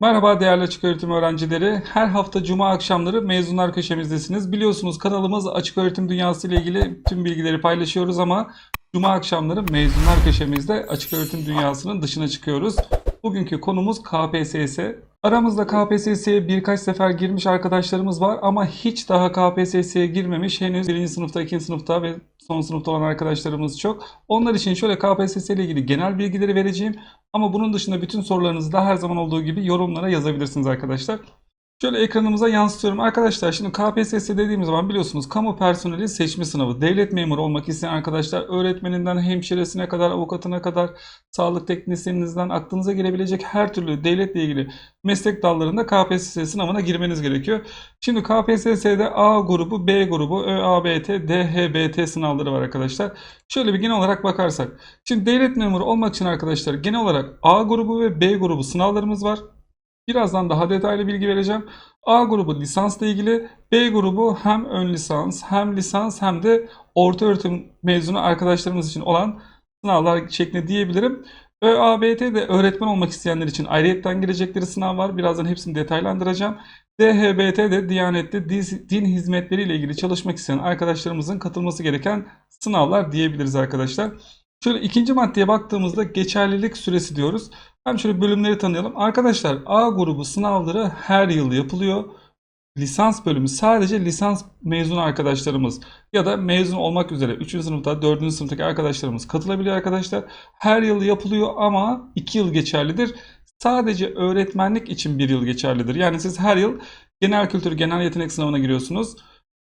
Merhaba değerli açık öğretim öğrencileri. Her hafta cuma akşamları mezunlar köşemizdesiniz. Biliyorsunuz kanalımız açık öğretim dünyası ile ilgili tüm bilgileri paylaşıyoruz ama cuma akşamları mezunlar köşemizde açık öğretim dünyasının dışına çıkıyoruz. Bugünkü konumuz KPSS. Aramızda KPSS'ye birkaç sefer girmiş arkadaşlarımız var ama hiç daha KPSS'ye girmemiş henüz birinci sınıfta, ikinci sınıfta ve son sınıfta olan arkadaşlarımız çok. Onlar için şöyle KPSS ile ilgili genel bilgileri vereceğim. Ama bunun dışında bütün sorularınızı da her zaman olduğu gibi yorumlara yazabilirsiniz arkadaşlar. Şöyle ekranımıza yansıtıyorum. Arkadaşlar şimdi KPSS dediğimiz zaman biliyorsunuz kamu personeli seçme sınavı. Devlet memuru olmak isteyen arkadaşlar öğretmeninden hemşiresine kadar avukatına kadar sağlık teknisyeninizden aklınıza gelebilecek her türlü devletle ilgili meslek dallarında KPSS sınavına girmeniz gerekiyor. Şimdi KPSS'de A grubu, B grubu, ÖABT, DHBT sınavları var arkadaşlar. Şöyle bir genel olarak bakarsak. Şimdi devlet memuru olmak için arkadaşlar genel olarak A grubu ve B grubu sınavlarımız var. Birazdan daha detaylı bilgi vereceğim. A grubu lisansla ilgili, B grubu hem ön lisans, hem lisans hem de orta öğretim mezunu arkadaşlarımız için olan sınavlar şeklinde diyebilirim. ÖABT de öğretmen olmak isteyenler için ayrıyetten girecekleri sınav var. Birazdan hepsini detaylandıracağım. DHBT de Diyanet'te din hizmetleri ile ilgili çalışmak isteyen arkadaşlarımızın katılması gereken sınavlar diyebiliriz arkadaşlar. Şöyle ikinci maddeye baktığımızda geçerlilik süresi diyoruz. Hem şöyle bölümleri tanıyalım. Arkadaşlar A grubu sınavları her yıl yapılıyor. Lisans bölümü sadece lisans mezunu arkadaşlarımız ya da mezun olmak üzere 3. sınıfta 4. sınıftaki arkadaşlarımız katılabiliyor arkadaşlar. Her yıl yapılıyor ama 2 yıl geçerlidir. Sadece öğretmenlik için 1 yıl geçerlidir. Yani siz her yıl genel kültür, genel yetenek sınavına giriyorsunuz.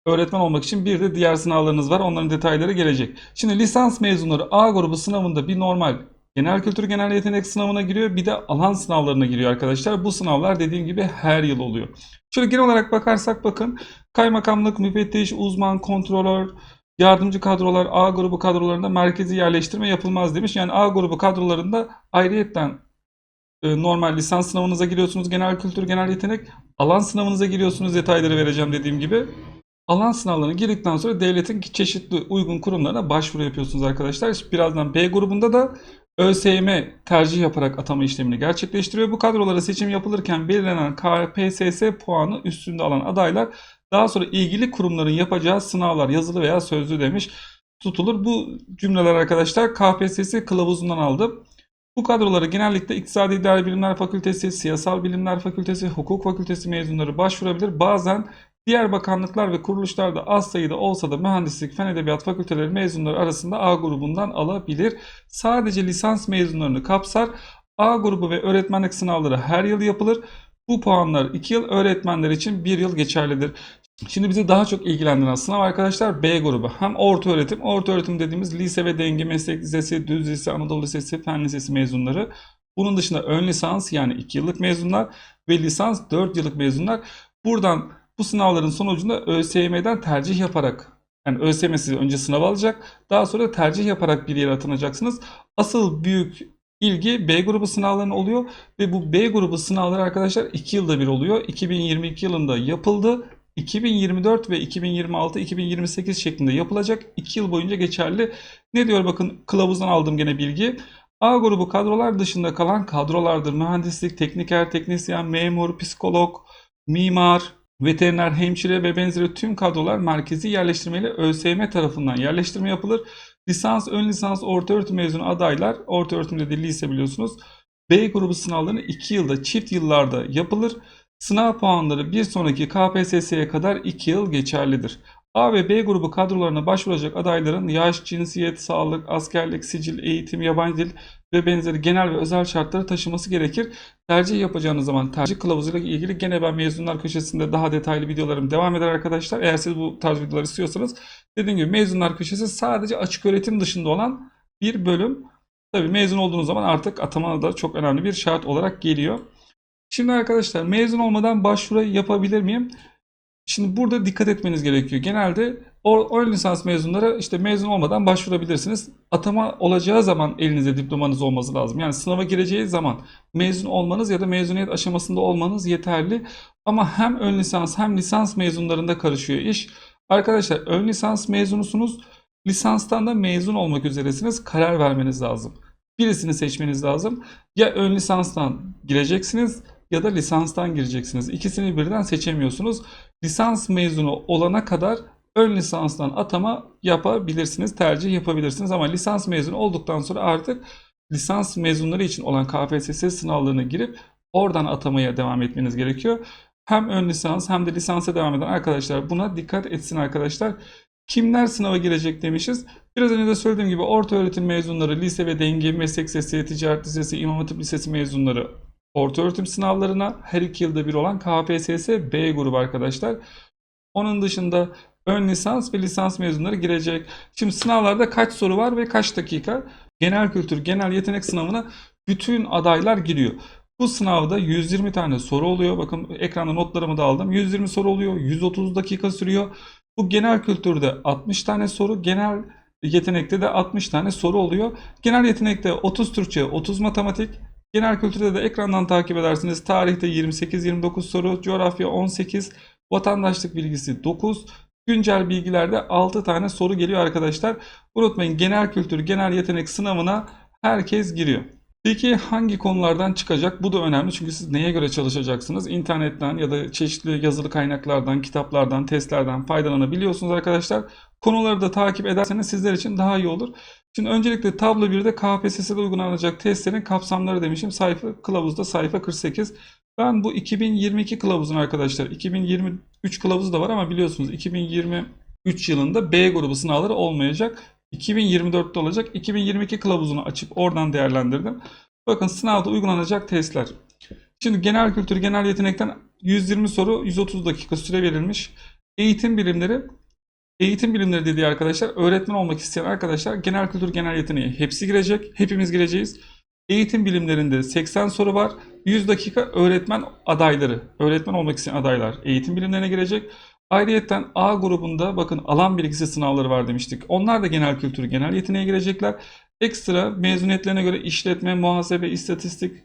Öğretmen olmak için bir de diğer sınavlarınız var. Onların detayları gelecek. Şimdi lisans mezunları A grubu sınavında bir normal genel kültür genel yetenek sınavına giriyor. Bir de alan sınavlarına giriyor arkadaşlar. Bu sınavlar dediğim gibi her yıl oluyor. Şöyle genel olarak bakarsak bakın kaymakamlık, müfettiş, uzman, kontrolör, yardımcı kadrolar A grubu kadrolarında merkezi yerleştirme yapılmaz demiş. Yani A grubu kadrolarında ayrıyetten e, normal lisans sınavınıza giriyorsunuz genel kültür genel yetenek. Alan sınavınıza giriyorsunuz detayları vereceğim dediğim gibi. Alan sınavlarına girdikten sonra devletin çeşitli uygun kurumlarına başvuru yapıyorsunuz arkadaşlar. Birazdan B grubunda da ÖSYM tercih yaparak atama işlemini gerçekleştiriyor. Bu kadrolara seçim yapılırken belirlenen KPSS puanı üstünde alan adaylar daha sonra ilgili kurumların yapacağı sınavlar yazılı veya sözlü demiş tutulur. Bu cümleler arkadaşlar KPSS kılavuzundan aldım. Bu kadrolara genellikle İktisadi İdari Bilimler Fakültesi, Siyasal Bilimler Fakültesi, Hukuk Fakültesi mezunları başvurabilir. Bazen diğer bakanlıklar ve kuruluşlarda az sayıda olsa da mühendislik, fen edebiyat fakülteleri mezunları arasında A grubundan alabilir. Sadece lisans mezunlarını kapsar. A grubu ve öğretmenlik sınavları her yıl yapılır. Bu puanlar 2 yıl, öğretmenler için 1 yıl geçerlidir. Şimdi bizi daha çok ilgilendiren sınav arkadaşlar B grubu. Hem orta öğretim, orta öğretim dediğimiz lise ve denge meslek lisesi, düz lise, Anadolu Lisesi, fen lisesi mezunları. Bunun dışında ön lisans yani 2 yıllık mezunlar ve lisans 4 yıllık mezunlar. Buradan bu sınavların sonucunda ÖSYM'den tercih yaparak yani ÖSYM sizi önce sınav alacak. Daha sonra tercih yaparak bir yere atanacaksınız. Asıl büyük ilgi B grubu sınavlarına oluyor ve bu B grubu sınavları arkadaşlar 2 yılda bir oluyor. 2022 yılında yapıldı. 2024 ve 2026-2028 şeklinde yapılacak. 2 yıl boyunca geçerli. Ne diyor bakın kılavuzdan aldığım gene bilgi. A grubu kadrolar dışında kalan kadrolardır. Mühendislik, tekniker, teknisyen, memur, psikolog, mimar, veteriner, hemşire ve benzeri tüm kadrolar merkezi yerleştirmeyle ÖSYM tarafından yerleştirme yapılır. Lisans, ön lisans, orta öğretim mezunu adaylar, orta öğretimde de lise biliyorsunuz. B grubu sınavlarını 2 yılda çift yıllarda yapılır. Sınav puanları bir sonraki KPSS'ye kadar 2 yıl geçerlidir. A ve B grubu kadrolarına başvuracak adayların yaş, cinsiyet, sağlık, askerlik, sicil, eğitim, yabancı dil ve benzeri genel ve özel şartları taşıması gerekir. Tercih yapacağınız zaman tercih kılavuzuyla ilgili gene ben mezunlar köşesinde daha detaylı videolarım devam eder arkadaşlar. Eğer siz bu tarz videolar istiyorsanız dediğim gibi mezunlar köşesi sadece açık öğretim dışında olan bir bölüm. Tabii mezun olduğunuz zaman artık atama da çok önemli bir şart olarak geliyor. Şimdi arkadaşlar mezun olmadan başvuru yapabilir miyim? Şimdi burada dikkat etmeniz gerekiyor. Genelde ön lisans mezunları işte mezun olmadan başvurabilirsiniz. Atama olacağı zaman elinizde diplomanız olması lazım. Yani sınava gireceği zaman mezun olmanız ya da mezuniyet aşamasında olmanız yeterli. Ama hem ön lisans hem lisans mezunlarında karışıyor iş. Arkadaşlar ön lisans mezunusunuz. Lisanstan da mezun olmak üzeresiniz. Karar vermeniz lazım. Birisini seçmeniz lazım. Ya ön lisanstan gireceksiniz ya da lisanstan gireceksiniz. İkisini birden seçemiyorsunuz. Lisans mezunu olana kadar ön lisanstan atama yapabilirsiniz, tercih yapabilirsiniz ama lisans mezunu olduktan sonra artık lisans mezunları için olan KPSS sınavlarına girip oradan atamaya devam etmeniz gerekiyor. Hem ön lisans hem de lisansa devam eden arkadaşlar buna dikkat etsin arkadaşlar. Kimler sınava girecek demişiz. Biraz önce de söylediğim gibi orta öğretim mezunları, lise ve denge, meslek lisesi, ticaret lisesi, imam hatip lisesi mezunları orta öğretim sınavlarına her iki yılda bir olan KPSS B grubu arkadaşlar. Onun dışında ön lisans ve lisans mezunları girecek. Şimdi sınavlarda kaç soru var ve kaç dakika? Genel kültür, genel yetenek sınavına bütün adaylar giriyor. Bu sınavda 120 tane soru oluyor. Bakın ekranda notlarımı da aldım. 120 soru oluyor. 130 dakika sürüyor. Bu genel kültürde 60 tane soru, genel yetenekte de 60 tane soru oluyor. Genel yetenekte 30 Türkçe, 30 matematik. Genel kültürde de ekrandan takip edersiniz. Tarihte 28-29 soru, coğrafya 18, vatandaşlık bilgisi 9, güncel bilgilerde 6 tane soru geliyor arkadaşlar. Unutmayın genel kültür, genel yetenek sınavına herkes giriyor. Peki hangi konulardan çıkacak? Bu da önemli çünkü siz neye göre çalışacaksınız? İnternetten ya da çeşitli yazılı kaynaklardan, kitaplardan, testlerden faydalanabiliyorsunuz arkadaşlar. Konuları da takip ederseniz sizler için daha iyi olur. Şimdi öncelikle tablo 1'de KPSS'de uygulanacak testlerin kapsamları demişim. Sayfa kılavuzda sayfa 48. Ben bu 2022 kılavuzun arkadaşlar 2023 kılavuzu da var ama biliyorsunuz 2023 yılında B grubu sınavları olmayacak. 2024'te olacak. 2022 kılavuzunu açıp oradan değerlendirdim. Bakın sınavda uygulanacak testler. Şimdi genel kültür, genel yetenekten 120 soru, 130 dakika süre verilmiş. Eğitim bilimleri, eğitim bilimleri dediği arkadaşlar öğretmen olmak isteyen arkadaşlar genel kültür, genel yeteneği hepsi girecek. Hepimiz gireceğiz. Eğitim bilimlerinde 80 soru var. 100 dakika öğretmen adayları, öğretmen olmak isteyen adaylar eğitim bilimlerine girecek. Ayrıyeten A grubunda bakın alan bilgisi sınavları var demiştik. Onlar da genel kültür, genel yeteneğe girecekler. Ekstra mezuniyetlerine göre işletme, muhasebe, istatistik,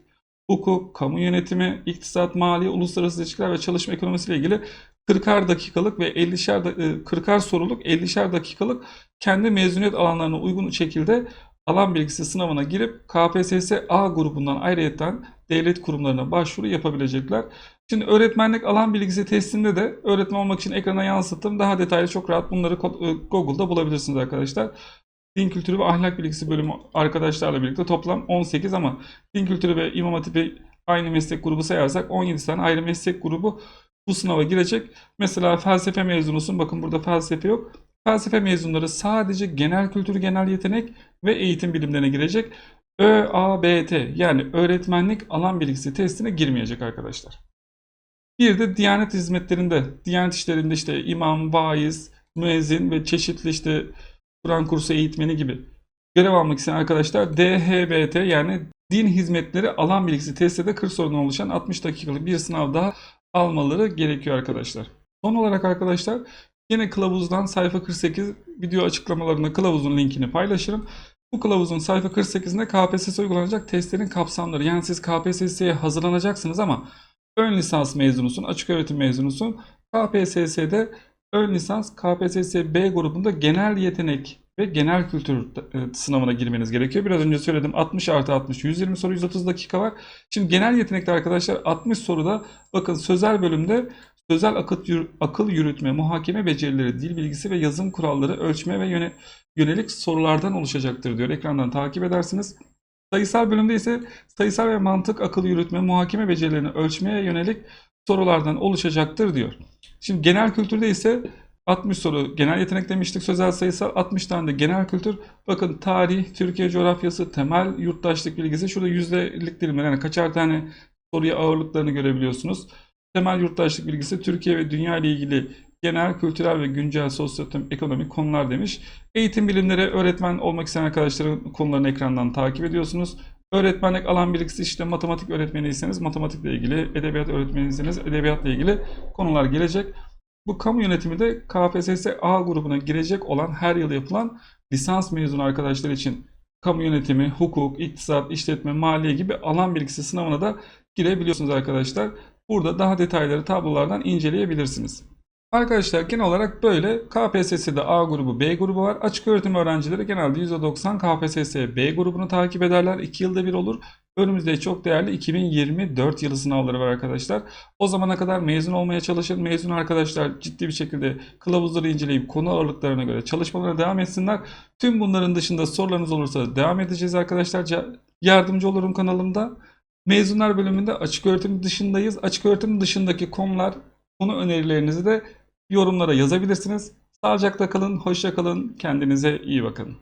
hukuk, kamu yönetimi, iktisat, maliye, uluslararası ilişkiler ve çalışma ekonomisiyle ilgili 40'ar dakikalık ve 50'şer da- e, 40'ar soruluk 50'şer dakikalık kendi mezuniyet alanlarına uygun şekilde alan bilgisi sınavına girip KPSS A grubundan ayrıyetten devlet kurumlarına başvuru yapabilecekler. Şimdi öğretmenlik alan bilgisi testinde de öğretmen olmak için ekrana yansıttım. Daha detaylı çok rahat bunları e, Google'da bulabilirsiniz arkadaşlar. Din kültürü ve ahlak bilgisi bölümü arkadaşlarla birlikte toplam 18 ama din kültürü ve imam hatibi aynı meslek grubu sayarsak 17 tane ayrı meslek grubu bu sınava girecek. Mesela felsefe mezunusun. Bakın burada felsefe yok. Felsefe mezunları sadece genel kültür, genel yetenek ve eğitim bilimlerine girecek. ÖABT yani öğretmenlik alan bilgisi testine girmeyecek arkadaşlar. Bir de Diyanet hizmetlerinde, Diyanet işlerinde işte imam, vaiz, müezzin ve çeşitli işte Kur'an kursu eğitmeni gibi görev almak isteyen arkadaşlar DHBT yani din hizmetleri alan bilgisi testte de 40 sorudan oluşan 60 dakikalık bir sınav daha almaları gerekiyor arkadaşlar. Son olarak arkadaşlar yine kılavuzdan sayfa 48 video açıklamalarında kılavuzun linkini paylaşırım. Bu kılavuzun sayfa 48'inde KPSS uygulanacak testlerin kapsamları. Yani siz KPSS'ye hazırlanacaksınız ama ön lisans mezunusun, açık öğretim mezunusun. KPSS'de ön lisans KPSS B grubunda genel yetenek ve genel kültür e, sınavına girmeniz gerekiyor. Biraz önce söyledim 60 artı 60 120 soru 130 dakika var. Şimdi genel yetenekte arkadaşlar 60 soruda bakın sözel bölümde sözel akıt, akıl yürütme, muhakeme becerileri, dil bilgisi ve yazım kuralları ölçme ve yöne, yönelik sorulardan oluşacaktır diyor. Ekrandan takip edersiniz. Sayısal bölümde ise sayısal ve mantık akıl yürütme, muhakeme becerilerini ölçmeye yönelik sorulardan oluşacaktır diyor. Şimdi genel kültürde ise 60 soru genel yetenek demiştik sözel sayısal 60 tane de genel kültür. Bakın tarih, Türkiye coğrafyası, temel yurttaşlık bilgisi. Şurada yüzdelik dilimler yani kaçar tane soruya ağırlıklarını görebiliyorsunuz. Temel yurttaşlık bilgisi Türkiye ve dünya ile ilgili genel, kültürel ve güncel sosyoekonomik konular demiş. Eğitim bilimleri öğretmen olmak isteyen arkadaşların konularını ekrandan takip ediyorsunuz. Öğretmenlik alan bilgisi işte matematik öğretmeniyseniz matematikle ilgili, edebiyat öğretmeniyseniz edebiyatla ilgili konular gelecek. Bu kamu yönetimi de KPSS A grubuna girecek olan her yıl yapılan lisans mezunu arkadaşlar için kamu yönetimi, hukuk, iktisat, işletme, maliye gibi alan bilgisi sınavına da girebiliyorsunuz arkadaşlar. Burada daha detayları tablolardan inceleyebilirsiniz. Arkadaşlar genel olarak böyle KPSS'de A grubu, B grubu var. Açık öğretim öğrencileri genelde %90 KPSS B grubunu takip ederler. 2 yılda bir olur. Önümüzde çok değerli 2024 yılı sınavları var arkadaşlar. O zamana kadar mezun olmaya çalışın. Mezun arkadaşlar ciddi bir şekilde kılavuzları inceleyip konu ağırlıklarına göre çalışmalarına devam etsinler. Tüm bunların dışında sorularınız olursa devam edeceğiz arkadaşlar. Yardımcı olurum kanalımda. Mezunlar bölümünde açık öğretim dışındayız. Açık öğretim dışındaki konular, konu önerilerinizi de yorumlara yazabilirsiniz. Sağlıcakla kalın, hoşça kalın, kendinize iyi bakın.